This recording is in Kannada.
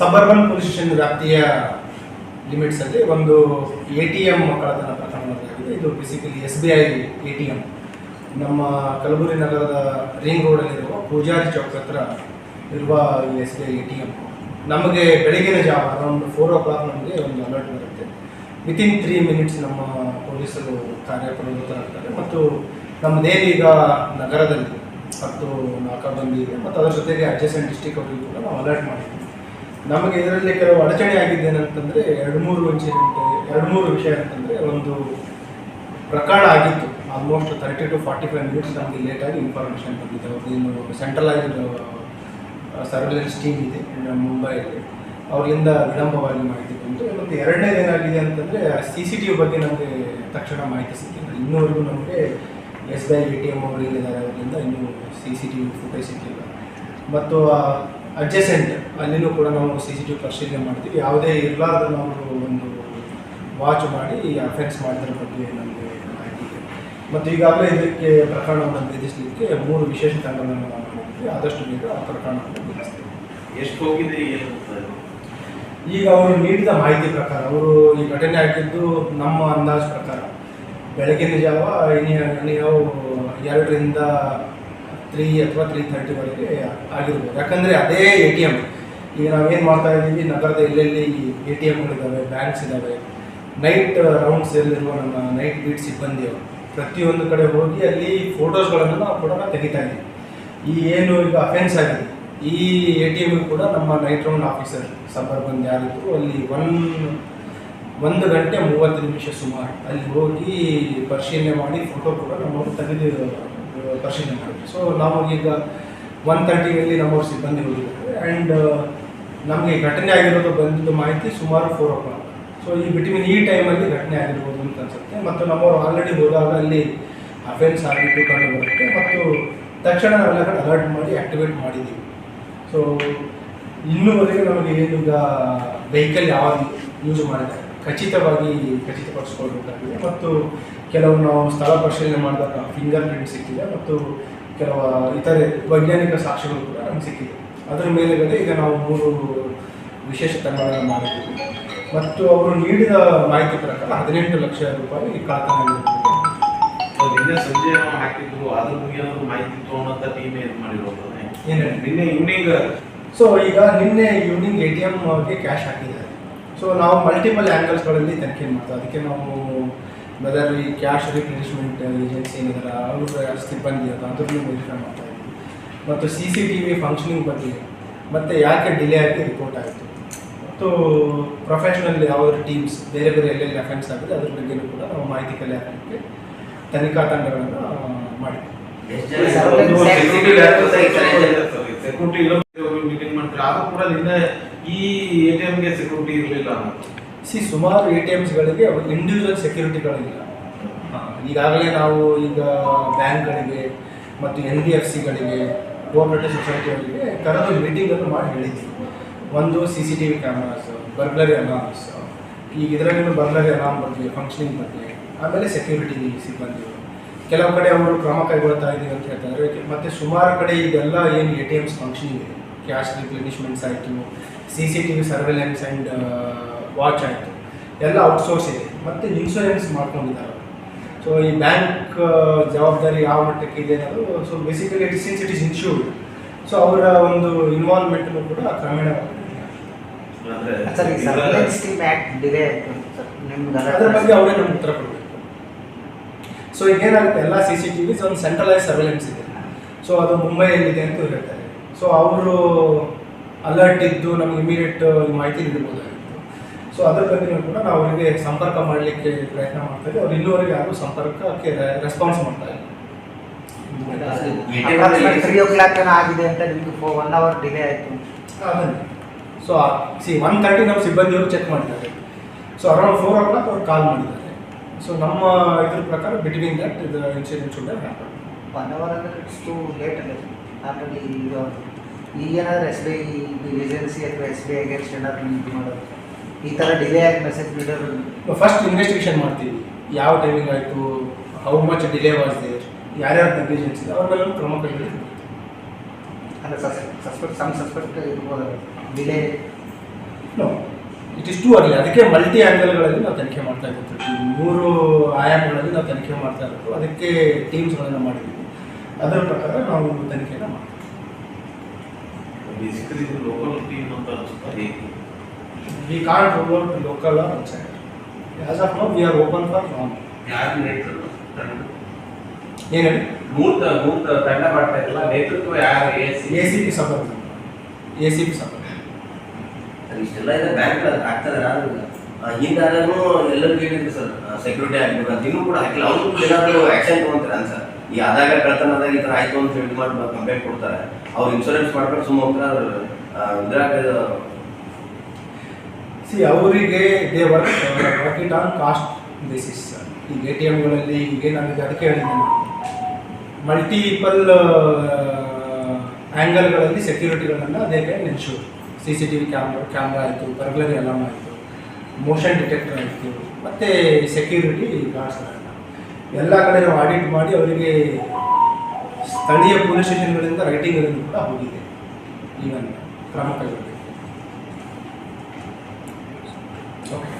ಸಬರ್ಬನ್ ಪೊಲೀಸ್ ಸ್ಟೇಷನ್ ವ್ಯಾಪ್ತಿಯ ಲಿಮಿಟ್ಸಲ್ಲಿ ಒಂದು ಎ ಟಿ ಎಂ ಕಳ್ಳತನ ಪ್ರಕರಣವಾಗಿದೆ ಇದು basically S B I A T M ನಮ್ಮ ಕಲಬುರಗಿ ನಗರದ ರಿಂಗ್ ರೋಡಲ್ಲಿರುವ ಪೂಜಾರಿ ಚೌಕ್ ಹತ್ರ ಇರುವ S B I A T M ನಮಗೆ ಬೆಳಗಿನ ಜಾವ, ಅರೌಂಡ್ ಫೋರ್ ಓ ಕ್ಲಾಕ್ ನಮಗೆ ಒಂದು ಅಲರ್ಟ್ ಬರುತ್ತೆ. ವಿತಿನ್ ತ್ರೀ ಮಿನಿಟ್ಸ್ ನಮ್ಮ ಪೊಲೀಸರು ಕಾರ್ಯಪ್ರವೃತ್ತರಾಗ್ತಾರೆ ಮತ್ತು ನಮ್ಮದೇನೀಗ ನಗರದಲ್ಲಿ ಹತ್ತು ನಾಲ್ಕು ಬಂದಿದೆ ಮತ್ತು ಅದರ ಜೊತೆಗೆ ಅಡ್ಜಸೆಂಟ್ ಡಿಸ್ಟಿಕ್ ಅವರಿಗೂ ಕೂಡ ನಾವು ಅಲರ್ಟ್ ಮಾಡಿದ್ವಿ ನಮಗೆ ಇದರಲ್ಲಿ ಕೆಲವು ಅಡಚಣೆ ಆಗಿದ್ದೇನಂತಂದರೆ ಎರಡು ಮೂರು ವಿಷಯ ಎರಡು ಮೂರು ವಿಷಯ ಅಂತಂದರೆ ಒಂದು ಪ್ರಕರಣ ಆಗಿತ್ತು. Almost thirty to forty five minutes ನಮಗೆ ಲೇಟಾಗಿ ಇನ್ಫಾರ್ಮೇಷನ್ ಬಂದಿದೆ. ಒಂದು ಸೆಂಟ್ರಲೈಸ್ಡ್ ಸರ್ವೆಲೆನ್ಸ್ ಟೀಮ್ ಇದೆ ಮುಂಬೈಯಲ್ಲಿ. ಅವರಿಂದ ವಿಳಂಬವಾಗಿ ಮಾಹಿತಿ ಬಂತು. ಮತ್ತು ಎರಡನೇದು ಏನಾಗಿದೆ ಅಂತಂದರೆ ಸಿ ಸಿ ಟಿ ವಿ ಬಗ್ಗೆ ನಮಗೆ ತಕ್ಷಣ ಮಾಹಿತಿ ಸಿಕ್ಕಿಲ್ಲ. ಇನ್ನೂವರೆಗೂ ನಮಗೆ S B I A T M ಅವರು ಇಲ್ಲಿದ್ದಾರೆ ಅವರಿಂದ ಇನ್ನೂ C C T V footage ಸಿಕ್ಕಿಲ್ಲ. ಮತ್ತು ಅಡ್ಜಸೆಂಟ್ ಅಲ್ಲಿನೂ ಕೂಡ ನಾವು ಸಿ ಸಿ ಟಿ ವಿ ಪರಿಶೀಲನೆ ಮಾಡ್ತೀವಿ. ಯಾವುದೇ ಇರಲಾರ್ದ ನಾವು ಒಂದು ವಾಚ್ ಮಾಡಿ ಈ ಅಫೆನ್ಸ್ ಮಾಡಿದ್ರ ಬಗ್ಗೆ ನಮಗೆ ಮಾಹಿತಿ ಇದೆ. ಮತ್ತು ಈಗಾಗಲೇ ಇದಕ್ಕೆ ಪ್ರಕರಣವನ್ನು ಭೇದಿಸಲಿಕ್ಕೆ ಮೂರು ವಿಶೇಷ ತಂಡಗಳನ್ನು ನಾವು ಮಾಡಿದ್ವಿ ಆದಷ್ಟು ಬೇಗ ಆ ಪ್ರಕರಣವನ್ನು ಭೇದಿಸ್ತೀವಿ ಎಷ್ಟು ಹೋಗಿದೆ? ಈಗ ಅವರು ನೀಡಿದ ಮಾಹಿತಿ ಪ್ರಕಾರ ಅವರು ಈ ಘಟನೆ ಆಗಿದ್ದು ನಮ್ಮ ಅಂದಾಜು ಪ್ರಕಾರ ಬೆಳಗಿನ ಜಾವ ಇನ್ನೂ ಎರಡರಿಂದ ತ್ರೀ ಅಥವಾ ತ್ರೀ ತರ್ಟಿವರೆಗೆ ಆಗಿರ್ಬೋದು. ಯಾಕಂದರೆ ಅದೇ ಎ ಟಿ ಎಂ ಈಗ ನಾವೇನು ಮಾಡ್ತಾ ಇದ್ದೀವಿ, ನಗರದ ಎಲ್ಲೆಲ್ಲಿ ಎ ಟಿ ಎಮ್ಗಳಿದ್ದಾವೆ ಬ್ಯಾಂಕ್ಸ್ ಇದ್ದಾವೆ ನೈಟ್ ರೌಂಡ್ಸ್ ಎಲ್ಲಿರುವ ನಮ್ಮ ನೈಟ್ ಬೀಟ್ ಸಿಬ್ಬಂದಿ ಅವರು ಪ್ರತಿಯೊಂದು ಕಡೆ ಹೋಗಿ ಅಲ್ಲಿ ಫೋಟೋಸ್ಗಳನ್ನು ನಾವು ಕೂಡ ತೆಗಿತಾ ಇದ್ದೀವಿ. ಈ ಏನು ಈಗ ಅಫೆನ್ಸ್ ಆಗಿದೆ, ಈ ಎ ಟಿ ಎಂ ಕೂಡ ನಮ್ಮ ನೈಟ್ ರೌಂಡ್ ಆಫೀಸರ್ ಸಬರ್ಬನ್ ಯಾರಿದ್ರು ಅಲ್ಲಿ ಒನ್, ಒಂದು ಗಂಟೆ ಮೂವತ್ತು ನಿಮಿಷ ಸುಮಾರು ಅಲ್ಲಿ ಹೋಗಿ ಪರಿಶೀಲನೆ ಮಾಡಿ ಫೋಟೋ ಕೂಡ ನಮ್ಮವರು ತೆಗೆದು ಪರಿಶೀಲನೆ ಮಾಡಿದ್ವಿ ಸೊ ಈಗ ಒನ್ ತರ್ಟಿಯಲ್ಲಿ ನಮ್ಮವ್ರ ಸಿಬ್ಬಂದಿ ಹೋಗಿದ್ದಾರೆ. ಆ್ಯಂಡ್ ನಮಗೆ ಘಟನೆ ಆಗಿರೋದು ಬಂದಿದ್ದು ಮಾಹಿತಿ ಸುಮಾರು ಫೋರ್ ಓ ಕ್ಲಾಕ್ ಸೊ ಈ ಬಿಟ್ವೀನ್ ಈ ಟೈಮಲ್ಲಿ ಘಟನೆ ಆಗಿರ್ಬೋದು ಅಂತ ಅನ್ಸುತ್ತೆ. ಮತ್ತು ನಮ್ಮವರು ಆಲ್ರೆಡಿ ಹೋದಾಗ ಅಲ್ಲಿ ಅಫೆನ್ಸ್ ಆಗಿದ್ದು ಕಂಡು ಬರುತ್ತೆ ಮತ್ತು ತಕ್ಷಣ ನಾವೆಲ್ಲ ಅಲರ್ಟ್ ಮಾಡಿ ಆ್ಯಕ್ಟಿವೇಟ್ ಮಾಡಿದ್ದೀವಿ. ಸೊ ಇನ್ನೂವರೆಗೆ ನಮಗೆ ಏನೀಗ ವೆಹಿಕಲ್ ಯಾವಾಗ ಯೂಸ್ ಮಾಡಿದ್ದಾರೆ. ಖಚಿತವಾಗಿ ಖಚಿತಪಡಿಸ್ಕೊಳ್ಬೇಕಾಗಿದೆ. ಮತ್ತು ಕೆಲವು ನಾವು ಸ್ಥಳ ಪರಿಶೀಲನೆ ಮಾಡಿದಾಗ ಫಿಂಗರ್ ಪ್ರಿಂಟ್ ಸಿಕ್ಕಿದೆ ಮತ್ತು ಕೆಲವು ಇತರೆ ವೈಜ್ಞಾನಿಕ ಸಾಕ್ಷ್ಯಗಳು ಕೂಡ ನಮ್ಗೆ ಸಿಕ್ಕಿದೆ. ಅದರ ಮೇಲೆಗಡೆ ಈಗ ನಾವು ಮೂರು ವಿಶೇಷ ತಂಡಗಳನ್ನು ಮಾಡಿದ್ದೀವಿ. ಮತ್ತು ಅವರು ನೀಡಿದ ಮಾಹಿತಿ ಪ್ರಕಾರ ಹದಿನೆಂಟು ಲಕ್ಷ ರೂಪಾಯಿ ಕಳತನ ನಿನ್ನೆ ಸಂಜೆ ಹಾಕಿದ್ರು ಅದ್ರ ಬಗ್ಗೆ ಏನಾದ್ರು ಮಾಹಿತಿ ತಗೊಂಡಂತ ಟೀಮ್ ಇದು ಮಾಡಿರೋದು? ಏನೇನು ನಿನ್ನೆ ಈವ್ನಿಂಗ್ ಸೊ ಈಗ ನಿನ್ನೆ ಈವ್ನಿಂಗ್ ಎ ಟಿ ಎಮ್ಗೆ ಕ್ಯಾಶ್ ಹಾಕಿದ್ದಾರೆ. ಸೊ ನಾವು ಮಲ್ಟಿಪಲ್ ಆ್ಯಂಗಲ್ಸ್ಗಳಲ್ಲಿ ತನಿಖೆ ಮಾಡ್ತೀವಿ. ಅದಕ್ಕೆ ನಾವು ವೆದರ್ ಈ ಕ್ಯಾಶ್ ರಿಪ್ಲೇಸ್ಮೆಂಟ್ ಏಜೆನ್ಸಿ ಏನಿದಾರೆ ಅವ್ರ ಸಿಬ್ಬಂದಿ ಅದು ಅದ್ರಲ್ಲೂ ವೆರಿಫೈ ಮಾಡ್ತಾ ಇದ್ವಿ. ಮತ್ತು C C T V functioning ಬಗ್ಗೆ ಮತ್ತು ಯಾಕೆ ಡಿಲೇ ಆಗಿ ರಿಪೋರ್ಟ್ ಆಯಿತು. ಮತ್ತು ಪ್ರೊಫೆಷ್ನಲ್ ಯಾವುದಾದ್ರು ಟೀಮ್ಸ್ ಬೇರೆ ಬೇರೆ ಎಲ್ಲೆಲ್ಲಿ ಅಫೆನ್ಸ್ ಆಗಿದೆ ಅದ್ರ ಬಗ್ಗೆಯೂ ಕೂಡ ನಾವು ಮಾಹಿತಿ ಕಲೆ ಹಾಕಲಿಕ್ಕೆ ತನಿಖಾ ತಂಡಗಳನ್ನು ಮಾಡಿದ್ವಿ. ಸೆಕ್ಯೂರಿಟಿ ಈ ಎ ಟಿ ಎಮ್ಗೆ ಸೆಕ್ಯೂರಿಟಿ ಇರಲಿಲ್ಲ ಸಿ ಸುಮಾರು ಎ ಟಿ ಎಮ್ಸ್ಗಳಿಗೆ ಇಂಡಿವಿಜುವಲ್ ಸೆಕ್ಯೂರಿಟಿಗಳಿಲ್ಲ ಈಗಾಗಲೇ ನಾವು ಈಗ ಬ್ಯಾಂಕ್ಗಳಿಗೆ ಮತ್ತು ಎನ್ ಡಿ ಎಫ್ ಸಿಗಳಿಗೆ ಕೋಆಪರೇಟಿವ್ ಸೊಸೈಟಿಗಳಿಗೆ ಕರೆದು ಮೀಟಿಂಗನ್ನು ಮಾಡಿ ಹೇಳಿದ್ವಿ. ಒಂದು C C T V cameras burglary alarms ಈಗ ಇದರಲ್ಲಿ ಬರ್ಗ್ಲರಿ ಅಲಾರ್ಮ್ ಬಗ್ಗೆ ಫಂಕ್ಷನಿಂಗ್ ಬಗ್ಗೆ ಆಮೇಲೆ ಸೆಕ್ಯೂರಿಟಿ ಸಿಬ್ಬಂದಿಗಳು ಕೆಲವು ಕಡೆ ಅವರು ಕ್ರಮ ಕೈಗೊಳ್ತಾ ಇದ್ದೀವಿ ಅಂತ ಹೇಳ್ತಾರೆ ಮತ್ತು ಸುಮಾರು ಕಡೆ ಇದೆಲ್ಲ ಏನು ಎ ಟಿ ಎಮ್ಸ್ ಫಂಕ್ಷನಿಂಗ್ ಇದೆ. ಕ್ಯಾಶ್ ರಿಪ್ಲಿನಿಷ್ಮೆಂಟ್ಸ್ ಆಯಿತು C C T V surveillance and watch ಆಯಿತು. ಎಲ್ಲ ಔಟ್ಸೋರ್ಸ್ ಇದೆ. ಮತ್ತು ಇನ್ಶೂರೆನ್ಸ್ ಮಾಡ್ಕೊಂಡಿದ್ದಾರೆ ಸೊ ಈ ಬ್ಯಾಂಕ್ ಜವಾಬ್ದಾರಿ ಯಾವ ಮಟ್ಟಕ್ಕೆ ಇದೆ ಅನ್ನೋದು so basically it since it is insured so ಅವರ ಒಂದು ಇನ್ವಾಲ್ವ್ಮೆಂಟ್ನು ಕೂಡ ಕ್ರಮೇಣ ಅದರ ಬಗ್ಗೆ ಅವರೇ ನಮ್ಗೆ ಉತ್ತರ ಕೊಡಬೇಕು. ಸೊ ಈಗ ಏನಾಗುತ್ತೆ ಎಲ್ಲ ಸಿ ಸಿ ಟಿ ವಿಸ್ ಒಂದು ಸೆಂಟ್ರಲೈಸ್ ಸರ್ವೆಲೆನ್ಸ್ ಇದೆ. ಸೊ ಅದು ಮುಂಬೈಯಲ್ಲಿದೆ ಅಂತ ಹೇಳ್ತಾರೆ. ಸೊ ಅವರು ಅಲರ್ಟ್ ಇದ್ದು ನಮ್ಗೆ ಇಮಿಡಿಯೇಟ್ ಮಾಹಿತಿ ನೀಡಬಹುದಾಗಿತ್ತು ಸೊ ಅದ್ರ ಬಗ್ಗೆ ಕೂಡ ನಾವು ಅವರಿಗೆ ಸಂಪರ್ಕ ಮಾಡಲಿಕ್ಕೆ ಪ್ರಯತ್ನ ಮಾಡ್ತಾ ಇದ್ದೀವಿ ಅವ್ರು ಇನ್ನೂವರೆಗೆ ಯಾರು ಸಂಪರ್ಕಕ್ಕೆ ರೆಸ್ಪಾನ್ಸ್ ಮಾಡ್ತಾ ಇಲ್ಲ. ತ್ರೀ ಓ ಕ್ಲಾಕ್ ಏನೋ ಆಗಿದೆ ಅಂತ ನಿಮ್ಗೆ ಒನ್ ಅವರ್ ಡಿಲೇ ಆಯಿತು. ಸೊ ಸಿ ಒನ್ ತರ್ಟಿ ನಮ್ಮ ಸಿಬ್ಬಂದಿಯವರು ಚೆಕ್ ಮಾಡಿದ್ದಾರೆ. So around four o'clock ಅವ್ರು ಕಾಲ್ ಮಾಡಿದ್ದಾರೆ. ಸೊ ನಮ್ಮ ಇದ್ರ ಪ್ರಕಾರ ಬಿಟ್ವೀನ್ ದಟ್ ಇದು incident should happen one hour ಅಂದರೆ ಇಟ್ಸ್ ಟು ಲೇಟ್ ಅಲ್ಲ. ಆಲ್ರೆಡಿ ಈಗ ಈಗೇನಾದ್ರು ಎಸ್ ಬಿ ಐ ಏಜೆನ್ಸಿ ಅಥವಾ ಎಸ್ ಬಿ ಐ ಅಗೇನ್ಸ್ಟ್ ಏನಾದ್ರು ಇದು ಮಾಡೋದು ಈ ಥರ ಡಿಲೇ ಆಗಿ ಮೆಸೇಜ್ ಬಿಡೋದು ಫಸ್ಟ್ ಇನ್ವೆಸ್ಟಿಗೇಷನ್ ಮಾಡ್ತೀವಿ. ಯಾವ ಟೈಮಿಂಗ್ ಆಯಿತು? How much delay was there ಯಾರ್ಯಾರು ನೆಗ್ಲಿಜೆನ್ಸ್ ಇದೆ? ಅವ್ರ ಮೇಲೆ ಕ್ರಮ ಕೈಗೊಳ್ಳಿ ಅಂದರೆ ಸಸ್ಪೆಕ್ಟ್ ಸಮ್ ಸಸ್ಪೆಕ್ಟ್ ಇರ್ಬೋದು. Delay no it is too early ಅದಕ್ಕೆ ಮಲ್ಟಿ ಆ್ಯಂಗಲ್ಗಳಲ್ಲಿ ನಾವು ತನಿಖೆ ಮಾಡ್ತಾ ಇದ್ದೀವಿ. ಮೂರು ಆಯಾಮಗಳಲ್ಲಿ ನಾವು ತನಿಖೆ ಮಾಡ್ತಾ ಇರೋದು. ಅದಕ್ಕೆ ಟೀಮ್ಸ್ಗಳನ್ನು ಮಾಡಿದ್ದೀವಿ. ಅದರ ಪ್ರಕಾರ ನಾವು ತನಿಖೆಯನ್ನು ಮಾಡ್ತೀವಿ. ಬೇಸಿಕಲಿ ಇದು ಲೋಕಲ್ ಟೀಮ್ ಅಂತ ಅನಿಸುತ್ತಾ? ಹೇಗೆ? We can't rule out local or outside as of now we are open for ನಾನ್ ಯಾರು ನೇತೃತ್ವ ಏನು ಮೂರ್ತ ಮೂರ್ತ ತಂಡ ಮಾಡ್ತಾ ಇರಲ್ಲ ನೇತೃತ್ವ ಯಾರು? ಎಸ್ ಎ ಸಿ ಪಿ ಸಫರ್ ಎ ಸಿ ಪಿ ಸಫರ್ ಇಷ್ಟೆಲ್ಲ ಇದೆ ಬ್ಯಾಂಕ್ ಆಗ್ತದೆ ಆದ್ರೂ ಹಿಂದಾದ್ರೂ ಎಲ್ಲರೂ ಕೇಳಿದ್ರು ಸರ್? ಸೆಕ್ಯೂರಿಟಿ ಹಾಕ್ಬೇಕು ಅಂತ. ಇನ್ನೂ ಕೂಡ ಹಾಕಿಲ್ಲ. ಅವರು ಏನಾದರೂ ಆಕ್ಷನ್ ತಗೊಂತಾರೆ ಅನ್ಸರ್ ಈ ಆದಾಗ ಕಳ್ತನದಾಗ ಈ ಥರ ಆಯ್ತು ಅಂತ ಹೇಳಿ ಮಾಡಿ ಕಂಪ್ಲೇಂಟ್ ಕೊಡ್ತಾರೆ. ಅವ್ರು ಇನ್ಶೂರೆನ್ಸ್ ಮಾಡ್ಕೊಂಡು ಸುಮ್ಮ ಹೋಗ್ತಾರೆ ಇದ್ರಾಗ ಸಿ, ಅವರಿಗೆ they work on cost basis ಈಗ ಎ ಟಿ ಎಮ್ಗಳಲ್ಲಿ ಹಿಂಗೇನಾಗಿದೆ ಅದಕ್ಕೆ ಹೇಳಿದ್ದೆ ನಾನು ಮಲ್ಟಿಪಲ್ ಆ್ಯಂಗಲ್ಗಳಲ್ಲಿ ಸೆಕ್ಯೂರಿಟಿಗಳನ್ನು ಅದೇ ನೆನ್ಶೂರ್ C C T V camera camera ಆಯಿತು ಬರ್ಗ್ಲರಿ ಅಲಾರ್ಮ್ ಆಯಿತು ಮೋಷನ್ ಡಿಟೆಕ್ಟರ್ ಆಯಿತು, ಮತ್ತು ಸೆಕ್ಯೂರಿಟಿ ಗಾರ್ಡ್ಸ್ಗಳನ್ನು ಎಲ್ಲ ಕಡೆ ನಾವು ಆಡಿಟ್ ಮಾಡಿ ಅವರಿಗೆ ಸ್ಥಳೀಯ ಪೊಲೀಸ್ ಸ್ಟೇಷನ್ಗಳಿಂದ ರೈಟಿಂಗ್ಗಳನ್ನು ಕೂಡ ಹೋಗಿದೆ. ಈಗ ಕ್ರಮ ಕೈಗೊಳ್ಳಬೇಕು. ಓಕೆ